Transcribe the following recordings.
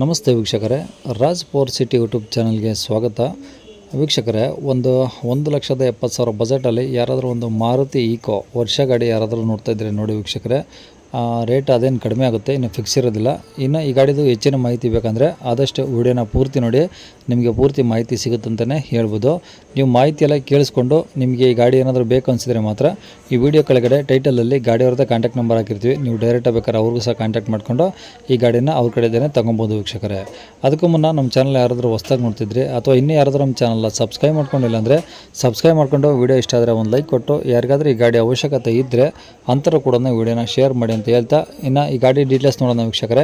ನಮಸ್ತೆ ವೀಕ್ಷಕರೇ, Raj power city YouTube ಚಾನಲ್ಗೆ ಸ್ವಾಗತ. ವೀಕ್ಷಕರೇ, ಒಂದು ಒಂದು ಲಕ್ಷದ ಎಪ್ಪತ್ತು ಸಾವಿರ ಬಜೆಟಲ್ಲಿ ಯಾರಾದರೂ ಒಂದು ಮಾರುತಿ ಈಕೋ, ವರ್ಷ ಗಾಡಿ ಯಾರಾದರೂ ನೋಡ್ತಾ ಇದ್ರೆ ನೋಡಿ ವೀಕ್ಷಕರೇ ರೇಟ್ ಅದೇನು ಕಡಿಮೆ ಆಗುತ್ತೆ, ಇನ್ನು ಫಿಕ್ಸ್ ಇರೋದಿಲ್ಲ. ಇನ್ನು ಈ ಗಾಡಿದು ಹೆಚ್ಚಿನ ಮಾಹಿತಿ ಬೇಕಂದರೆ ಆದಷ್ಟು ವಿಡಿಯೋನ ಪೂರ್ತಿ ನೋಡಿ, ನಿಮಗೆ ಪೂರ್ತಿ ಮಾಹಿತಿ ಸಿಗುತ್ತಂತಲೇ ಹೇಳ್ಬೋದು. ನೀವು ಮಾಹಿತಿ ಎಲ್ಲ ಕೇಳಿಸ್ಕೊಂಡು ನಿಮಗೆ ಈ ಗಾಡಿ ಏನಾದರೂ ಬೇಕು ಅನಿಸಿದರೆ ಮಾತ್ರ ಈ ವಿಡಿಯೋ ಕೆಳಗಡೆ ಟೈಟಲಲ್ಲಿ ಗಾಡಿಯವ್ರದ್ದು ಕಾಂಟ್ಯಾಕ್ಟ್ ನಂಬರ್ ಹಾಕಿರ್ತೀವಿ. ನೀವು ಡೈರೆಕ್ಟಾಗಿ ಬೇಕಾದ್ರೆ ಅವ್ರಿಗೂ ಸಹ ಕಾಂಟ್ಯಾಕ್ಟ್ ಮಾಡಿಕೊಂಡು ಈ ಗಾಡಿನ ಅವ್ರ ಕಡೆದೇ ತೊಗೊಬೋದು ವೀಕ್ಷಕರೇ. ಅದಕ್ಕೂ ಮುನ್ನ ನಮ್ಮ ಚಾನಲ್ ಯಾರಾದರೂ ಹೊಸ್ದಾಗಿ ನೋಡ್ತಿದ್ರಿ, ಅಥವಾ ಇನ್ನೂ ಯಾರಾದರೂ ನಮ್ಮ ಚಾನಲ್ನ ಸಬ್ಸ್ಕ್ರೈಬ್ ಮಾಡ್ಕೊಂಡಿಲ್ಲ ಅಂದರೆ ಸಬ್ಸ್ಕ್ರೈಬ್ ಮಾಡ್ಕೊಂಡು ವಿಡಿಯೋ ಇಷ್ಟ ಆದರೆ ಒಂದು ಲೈಕ್ ಕೊಟ್ಟು, ಯಾರಿಗಾದರೂ ಈ ಗಾಡಿ ಅವಶ್ಯಕತೆ ಇದ್ದರೆ ಅಂತರ ಕೂಡ ವಿಡಿಯೋನ ಶೇರ್ ಮಾಡಿ ಅಂತ ಹೇಳ್ತಾ ಇನ್ನು ಈ ಗಾಡಿ ಡೀಟೇಲ್ಸ್ ನೋಡೋಣ ವೀಕ್ಷಕರೇ.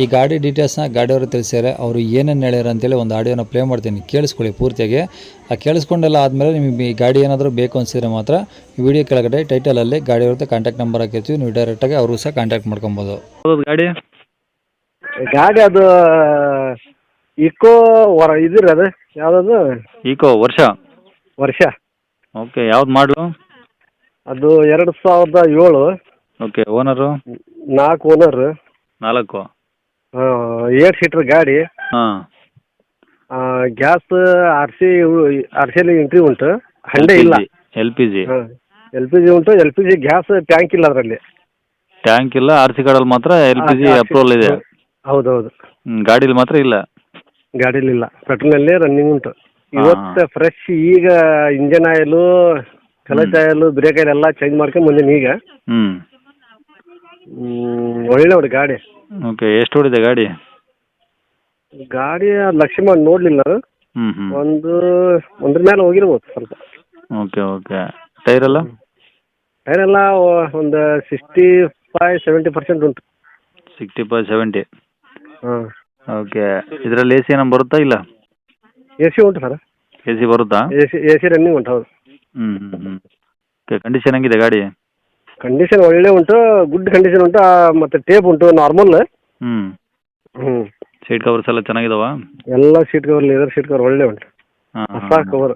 ಈ ಗಾಡಿ ಡೀಟೇಲ್ಸ್ನ ಗಾಡಿಯವರು ತಿಳಿಸಿದ್ದಾರೆ ಅವರು ಏನೇನು ಹೇಳ್ಯಾರ ಅಂತೇಳಿ ಒಂದು ಆಡಿಯೋನ ಪ್ಲೇ ಮಾಡ್ತೀನಿ. ಕೇಳಿಸ್ಕೊಳ್ಳಿ ಪೂರ್ತಿಯಾಗಿ. ಆ ಕೇಳಿಸ್ಕೊಂಡೆಲ್ಲ ಆದಮೇಲೆ ನಿಮಗೆ ಈ ಗಾಡಿ ಏನಾದರೂ ಬೇಕು ಅನಿಸಿದ್ರೆ ಮಾತ್ರ ಈ ವಿಡಿಯೋ ಕೆಳಗಡೆ ಟೈಟಲಲ್ಲಿ ಗಾಡಿಯವ್ರದ್ದು ಕಾಂಟ್ಯಾಕ್ಟ್ ನಂಬರ್ ಹಾಕಿರ್ತೀವಿ. ನೀವು ಡೈರೆಕ್ಟಾಗಿ ಅವರು ಸಹ ಕಾಂಟ್ಯಾಕ್ಟ್ ಮಾಡ್ಕೊಬೋದು. ಗಾಡಿ? ಗಾಡಿ ಅದು ಇಕೋ ವರ ಇದ್ರಿ ಅದು? ಯಾವುದದು? ಇಕೋ ವರ್ಷ? ವರ್ಷ. ಓಕೆ ಯಾವ್ದು ಮಾಡಲು ಅದು ಎರಡು ಸಾವಿರದ ಏಳು. ಓಕೆ ಓನರ್ ನಾಲ್ಕು ಓನರ್ ನಾಲ್ಕು? ಏಟ್ ಸೀಟರ್ ಗಾಡಿ. ಹಾಂ. ಗ್ಯಾಸ್ ಆರ್ ಸಿ ಆರ್ ಸಿಯಲ್ಲಿ ಎಂಟ್ರಿ ಉಂಟು. ಹಂಡೆ ಇಲ್ಲ. L P G L P G ಉಂಟು. L P G gas tank ಇಲ್ಲ ಅದರಲ್ಲಿ. ಟ್ಯಾಂಕ್ ಇಲ್ಲ ಆರ್ ಸಿ ಕಾರ್ಡಲ್ಲಿ ಮಾತ್ರ ಎಲ್ ಪಿ ಜಿ ಅಪ್ರೂವಲ್ ಇದೆ. ಹೌದೌದು. ಗಾಡೀಲಿ ಮಾತ್ರ ಇಲ್ಲ. ಗಾಡೀಲಿ ಇಲ್ಲ. ಪೆಟ್ರೋಲಲ್ಲೇ ರನ್ನಿಂಗ್ ಉಂಟು. ಇವತ್ತು ಫ್ರೆಶ್ ಈಗ engine oil clutch oil brake oil ಎಲ್ಲ ಚೇಂಜ್ ಮಾಡ್ಕೊಂಡು ಬಂದೀನಿ ಈಗ. ಹ್ಞೂ ಹ್ಮ್, ಒಳ್ಳೆ ನೋಡಿ ಗಾಡಿ. ಓಕೆ ಎಷ್ಟು ಹೊಡಿದೆ ಗಾಡಿ? ಗಾಡಿ ಲಕ್ಷ್ಮಣ್ ನೋಡ್ಲಿಲ್ಲ ನಾನು. ಹ್ಞೂ ಹ್ಞೂ ಒಂದು ಒಂದ್ರ ಮೇಲೆ ಹೋಗಿರ್ಬೋದು ಸ್ವಲ್ಪ. Okay okay. ಟೈರ್ ಎಲ್ಲ ಟೈರೆಲ್ಲ ಒಂದು ಸಿಕ್ಸ್ಟಿ ಫೈವ್ ಸೆವೆಂಟಿ ಪರ್ಸೆಂಟ್ ಉಂಟು. ಸಿಕ್ಸ್ಟಿ ಫೈವ್ ಸೆವೆಂಟಿ ಹಾಂ. ಓಕೆ ಇದರಲ್ಲಿ ಎ ಸಿ ಏನೋ ಬರುತ್ತಾ ಇಲ್ಲ? ಎ ಸಿ ಉಂಟು ಸರ್. ಎ ಸಿ ಬರುತ್ತಾ? A C A C running ಉಂಟು ಹೌದು. ಹ್ಞೂ ಹ್ಞೂ ಹ್ಞೂ ಓಕೆ ಕಂಡೀಷನ್ ಹೆಂಗಿದೆ ಗಾಡಿ? ಕಂಡೀಷನ್ ಒಳ್ಳೆ ಉಂಟು ಗುಡ್ ಕಂಡೀಷನ್ ಉಂಟು ಆ, ಮತ್ತೆ ಟೇಪ್ ಉಂಟು ನಾರ್ಮಲ್ ಹ್ಮ್. ಹ್ಞೂ ಸೀಟ್ ಕವರ್ಸ್ ಎಲ್ಲ ಚೆನ್ನಾಗಿದಾವ? ಎಲ್ಲ seat cover leather seat cover ಒಳ್ಳೆ ಉಂಟು. ಹೊಸ ಕವರ್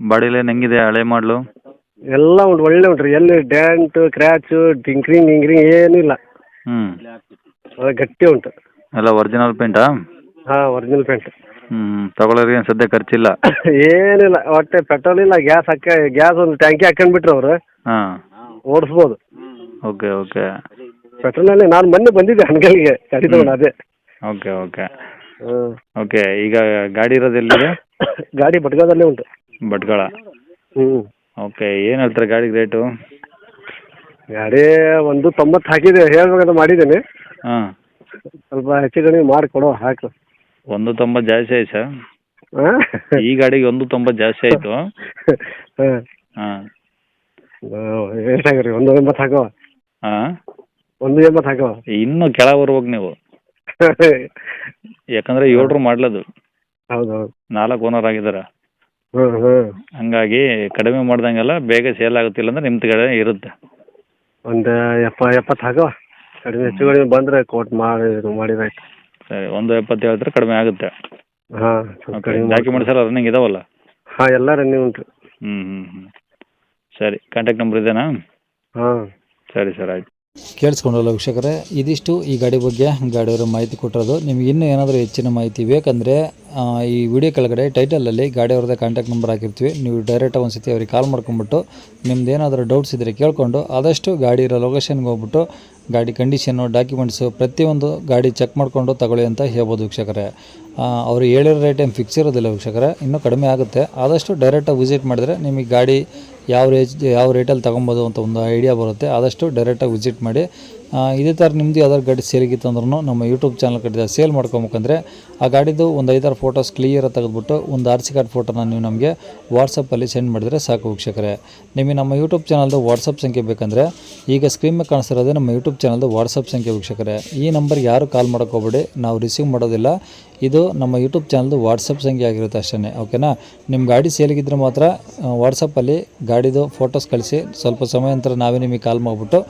ಬಾಡಿ ಲೈನ್ ಹೆಂಗಿದೆ ಹಳೆ ಮಾಡಲು ಎಲ್ಲ ಉಂಟು ಒಳ್ಳೆ ಉಂಟು. ರೀ ಎಲ್ಲಿ ಡ್ಯಾಂಟ್ ಕ್ರ್ಯಾಚು ಟಿಂಕ್ರಿಂಗ್ ಗಿಂಕ್ರಿಂಗ್ ಏನಿಲ್ಲ ಹ್ಞೂ ಅದು ಗಟ್ಟಿ ಉಂಟು. ಎಲ್ಲ ಒರಿಜಿನಲ್ ಪೇಂಟಾ ಹಾಂ ಒರಿಜಿನಲ್ ಪೇಂಟ್ ಹ್ಞೂ ತಗೊಳ್ಳೋರಿಗೆ ಏನು ಸದ್ಯ ಖರ್ಚಿಲ್ಲ. ಏನಿಲ್ಲ ಒಟ್ಟೆ ಪೆಟ್ರೋಲ್ ಇಲ್ಲ ಗ್ಯಾಸ್ ಹಾಕ ಗ್ಯಾಸ್ ಒಂದು ಟ್ಯಾಂಕಿ ಹಾಕೊಂಡ್ಬಿಟ್ರು ಅವರು. ಹಾಂ. ಓಡಿಸ್ಬೋದು. Okay okay. ಪೆಟ್ರೋಲಲ್ಲಿ ನಾನು ಮೊನ್ನೆ ಬಂದಿದ್ದೆ ಹಣಗಲ್ಗೆ ಗಾಡಿ ತಗೊಂಡು ಅದೇ. Okay okay. ಹ್ಮ್. ಓಕೆ ಈಗ ಗಾಡಿ ಇರೋದು ಎಲ್ಲಿದೆ? ಗಾಡಿ ಭಟ್ಕಳದಲ್ಲೇ ಉಂಟು. ಭಟ್ಕಳ ಹ್ಞೂ ಓಕೆ ಏನು ಹೇಳ್ತಾರೆ ಗಾಡಿ ರೇಟು? ಗಾಡಿ ಒಂದು ತೊಂಬತ್ತು ಹಾಕಿದೆ ಹೇಳ್ಬೇಕಂತ ಮಾಡಿದ್ದೀನಿ. ಹಾಂ. ಸ್ವಲ್ಪ ಹೆಚ್ಚು ಕಡಿಮೆ ಮಾಡಿ ಕೊಡೋ ಹಾಕು. ಒಂದು ತೊಂಬತ್ತು ಜಾಸ್ತಿ ಆಯ್ತು? ಸರ್ ಹಾಂ. ಈ ಗಾಡಿಗೆ ಒಂದು ತೊಂಬತ್ತು ಜಾಸ್ತಿ ಆಯಿತು. ಹಾಂ. ಹಾಂ. ಎಷ್ಟಾಗ್ರಿ ಒಂದು ಎಂಬತ್ತು ಹಾಕೋ. ಹಾ? ಒಂದು ಎಂಬತ್ತು ಹಾಕೋ. ಇನ್ನೂ ಕೆಳ ಬರ್ಬೇಕು ನೀವು. ಯಾಕಂದ್ರೆ ಏಳ್ರು ಮಾಡ್ಲದು. ಹೌದು. ನಾಲ್ಕು ಓನರ್ ಆಗಿದಾರ. ಹ್ಞೂ ಹ್ಞೂ ಹಂಗಾಗಿ ಕಡಿಮೆ ಮಾಡ್ದಂಗೆಲ್ಲ ಬೇಗ ಸೇಲ್ ಆಗುತ್ತಿಲ್ಲ ಅಂದ್ರೆ ನಿಮ್ಮ ಕಡೆ ಇರುತ್ತೆ. ಒಂದು ಎಪ್ಪ ಎಪ್ಪತ್ತು ಹಾಕೋ. ಕಡಿಮೆ ಹೆಚ್ಚು ಕಡಿಮೆ ಬಂದರೆ ಕೋಟ್ ಮಾಡಿ ಇದು ಮಾಡಿದಾಯ್ತು ಸರಿ ಒಂದು ಎಪ್ಪತ್ತು ಹೇಳ್ತಾರೆ ಕಡಿಮೆ ಆಗುತ್ತೆ. ಹಾಂ ಡಾಕ್ಯುಮೆಂಟ್ಸ್ ಎಲ್ಲ ರನ್ನಿಂಗ್ ಇದಾವಲ್ಲ? ಹಾಂ ಎಲ್ಲ ರನ್ನಿಂಗ್ ಉಂಟು. ಹ್ಞೂ ಹ್ಞೂ ಹ್ಞೂ ಸರಿ ಕಾಂಟ್ಯಾಕ್ಟ್ ನಂಬರ್ ಇದೆನಾ? ಹಾಂ. ಸರಿ ಸರ್ ಆಯ್ತು. ಕೇಳಿಸ್ಕೊಂಡಲ್ಲ ವೀಕ್ಷಕರೇ ಇದಿಷ್ಟು ಈ ಗಾಡಿ ಬಗ್ಗೆ ಗಾಡಿಯವರು ಮಾಹಿತಿ ಕೊಟ್ಟಿರೋದು. ನಿಮ್ಗೆ ಇನ್ನೂ ಏನಾದರೂ ಹೆಚ್ಚಿನ ಮಾಹಿತಿ ಬೇಕಂದರೆ ಈ ವಿಡಿಯೋ ಕೆಳಗಡೆ ಟೈಟಲಲ್ಲಿ ಗಾಡಿಯವ್ರದ್ದೇ ಕಾಂಟ್ಯಾಕ್ಟ್ ನಂಬರ್ ಹಾಕಿರ್ತೀವಿ. ನೀವು ಡೈರೆಕ್ಟಾಗಿ ಒಂದು ಸತಿ ಅವ್ರಿಗೆ ಕಾಲ್ ಮಾಡ್ಕೊಂಬಿಟ್ಟು ನಿಮ್ದು ಏನಾದರೂ ಡೌಟ್ಸ್ ಇದ್ದರೆ ಕೇಳಿಕೊಂಡು ಆದಷ್ಟು ಗಾಡಿ ಇರೋ ಲೊಕೇಶನ್ಗೆ ಹೋಗ್ಬಿಟ್ಟು ಗಾಡಿ ಕಂಡೀಷನ್ನು ಡಾಕ್ಯುಮೆಂಟ್ಸು ಪ್ರತಿಯೊಂದು ಗಾಡಿ ಚೆಕ್ ಮಾಡಿಕೊಂಡು ತಗೊಳ್ಳಿ ಅಂತ ಹೇಳ್ಬೋದು ವೀಕ್ಷಕರೇ. ಅವರು ಹೇಳಿರೋ ರೇಟ್ ಏನು ಫಿಕ್ಸ್ ಇರೋದಿಲ್ಲ ವೀಕ್ಷಕರೇ ಇನ್ನೂ ಕಡಿಮೆ ಆಗುತ್ತೆ. ಆದಷ್ಟು ಡೈರೆಕ್ಟಾಗಿ ವಿಸಿಟ್ ಮಾಡಿದ್ರೆ ನಿಮಗೆ ಗಾಡಿ ಯಾವ ರೇಜ್, ಯಾವ ರೇಟಲ್ಲಿ ತೊಗೊಬೋದು ಅಂತ ಒಂದು ಐಡಿಯಾ ಬರುತ್ತೆ. ಆದಷ್ಟು ಡೈರೆಕ್ಟಾಗಿ ವಿಸಿಟ್ ಮಾಡಿ. ಇದೇ ಥರ ನಿಮ್ಮದು ಯಾವ್ದಾದ್ರು ಗಾಡಿ ಸೇಲಿಗಿತ್ತು ಅಂದ್ರೂ ನಮ್ಮ ಯೂಟ್ಯೂಬ್ ಚಾನಲ್ ಕಟ್ಟಿದ ಸೇಲ್ ಮಾಡ್ಕೊಬೇಕಂದ್ರೆ ಆ ಗಾಡಿದು ಒಂದು ಐದಾರು ಫೋಟೋಸ್ ಕ್ಲಿಯರಾಗಿ ತೆಗೆದುಬಿಟ್ಟು ಒಂದು ಆರ್ ಸಿ ಕಾರ್ಡ್ ಫೋಟೋನ ನೀವು ನಮಗೆ ವಾಟ್ಸಪ್ಪಲ್ಲಿ ಸೆಂಡ್ ಮಾಡಿದರೆ ಸಾಕು ವೀಕ್ಷಕರೇ. ನಿಮಗೆ ನಮ್ಮ ಯೂಟ್ಯೂಬ್ ಚಾನಲ್ದು ವಾಟ್ಸಪ್ ಸಂಖ್ಯೆ ಬೇಕಂದರೆ ಈಗ ಸ್ಕ್ರೀನ್ ಮೇಲೆ ಕಾಣಿಸ್ತಿರೋದೇ ನಮ್ಮ ಯೂಟ್ಯೂಬ್ ಚಾನಲ್ದು ವಾಟ್ಸಪ್ ಸಂಖ್ಯೆ ವೀಕ್ಷಕರೇ. ಈ ನಂಬರ್ಗೆ ಯಾರು ಕಾಲ್ ಮಾಡೋಕೆ ಹೋಗ್ಬೇಡಿ. ನಾವು ರಿಸೀವ್ ಮಾಡೋದಿಲ್ಲ. ಇದು ನಮ್ಮ ಯೂಟ್ಯೂಬ್ ಚಾನಲ್ದು ವಾಟ್ಸಪ್ ಸಂಖ್ಯೆ ಆಗಿರುತ್ತೆ ಅಷ್ಟೇ ಓಕೆನಾ ನಿಮ್ಮ ಗಾಡಿ ಸೇಲಿಗಿದ್ರೆ ಮಾತ್ರ ವಾಟ್ಸಪ್ಪಲ್ಲಿ ಗಾಡಿದು ಫೋಟೋಸ್ ಕಳಿಸಿ, ಸ್ವಲ್ಪ ಸಮಯ ನಂತರ ನಾವೇ ನಿಮಗೆ ಕಾಲ್ ಮಾಡಿಬಿಟ್ಟು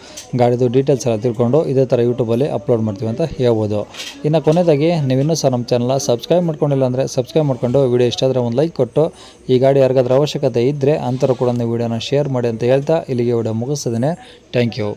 ಗಾಡಿದು ಡೀಟೇಲ್ಸ್ ಎಲ್ಲ ತಿಳ್ಕೊಂಡು ಇದೇ ಥರ ಯೂಟ್ಯೂಬಲ್ಲಿ ಅಪ್ಲೋಡ್ ಮಾಡ್ತೀವಿ ಅಂತ ಹೇಳ್ಬೋದು. ಇನ್ನು ಕೊನೆಯದಾಗಿ ನೀವಿನ್ನೂ ಸಹ ನಮ್ಮ ಚಾನಲ್ನ ಸಬ್ಸ್ಕ್ರೈಬ್ ಮಾಡ್ಕೊಂಡಿಲ್ಲ ಅಂದರೆ ಸಬ್ಸ್ಕ್ರೈಬ್ ಮಾಡ್ಕೊಂಡು ವಿಡಿಯೋ ಇಷ್ಟ ಆದರೆ ಒಂದು ಲೈಕ್ ಕೊಟ್ಟು, ಈ ಗಾಡಿ ಯಾರಿಗಾದ್ರೂ ಅವಶ್ಯಕತೆ ಇದ್ದರೆ ಅಂಥವ್ರು ಕೂಡ ನೀವು ವಿಡಿಯೋನ ಶೇರ್ ಮಾಡಿ ಅಂತ ಹೇಳ್ತಾ ಇಲ್ಲಿಗೆ ವಿಡಿಯೋ ಮುಗಿಸ್ತಿದ್ದೇನೆ ಥ್ಯಾಂಕ್ ಯು